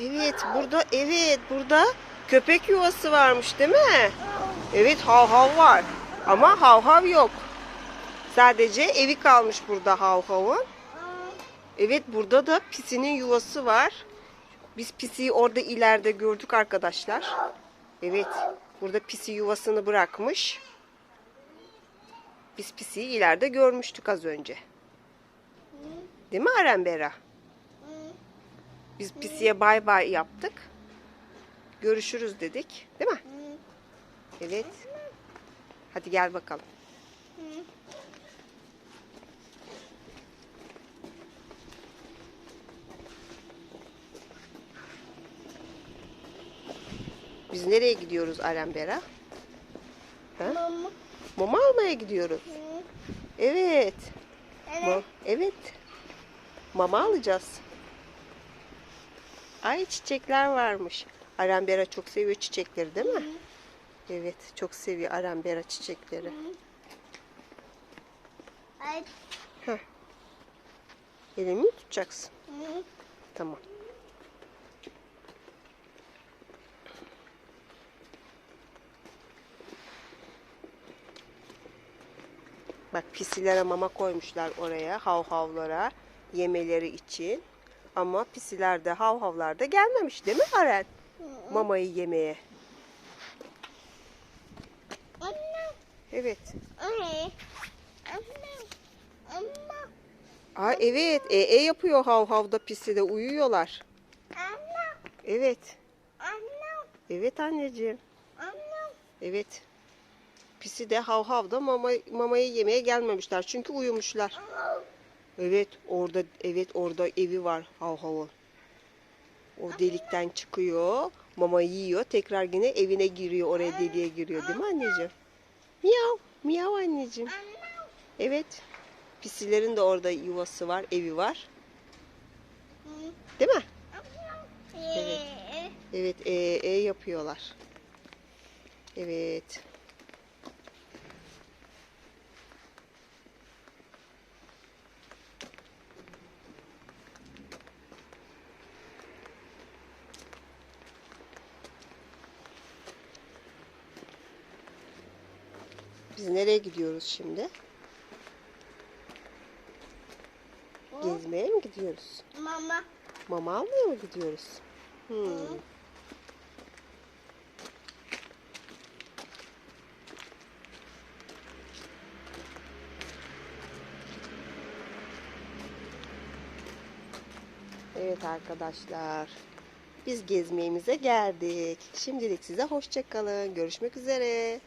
Evet burada evet burada köpek yuvası varmış değil mi? Evet hav hav var. Ama hav hav yok. Sadece evi kalmış burada hav havın. Evet burada da pisinin yuvası var. Biz pisiyi orada ileride gördük arkadaşlar. Evet burada pisi yuvasını bırakmış. Biz pisiyi ileride görmüştük az önce. Değil mi Arembera? Biz pisiye bay bay yaptık. Görüşürüz dedik. Değil mi? Evet. Hadi gel bakalım. Biz nereye gidiyoruz Arembera? Ha? Mama. Mama almaya gidiyoruz. Evet. Ma- evet. Mama alacağız. Ay çiçekler varmış. Arembera çok seviyor çiçekleri değil mi? Evet çok seviyor Arembera çiçekleri. Ay. Elimi mi tutacaksın? Tamam. Bak pisilere mama koymuşlar oraya hav havlara yemeleri için. Ama pisiler de hav havlar da gelmemiş değil mi Aren? Mamayı yemeye. Anne. Evet. Anne. Aa, evet. E, e yapıyor hav havda pisi de uyuyorlar. Anne. Evet. Anne. Evet anneciğim. Anne. Evet. Pisi de hav havda mama, mamayı yemeye gelmemişler. Çünkü uyumuşlar. Evet orada evet orada evi var hav havın. O delikten çıkıyor. Mama yiyor. Tekrar yine evine giriyor. Oraya deliğe giriyor değil mi anneciğim? Miyav. Miyav anneciğim. Evet. Pisilerin de orada yuvası var. Evi var. Değil mi? Evet. Evet. E, e yapıyorlar. Evet. Biz nereye gidiyoruz şimdi? Gezmeye mi gidiyoruz? Mama. Mama almaya mı gidiyoruz? Hmm. Evet arkadaşlar. Biz gezmeyimize geldik. Şimdilik size hoşça kalın. Görüşmek üzere.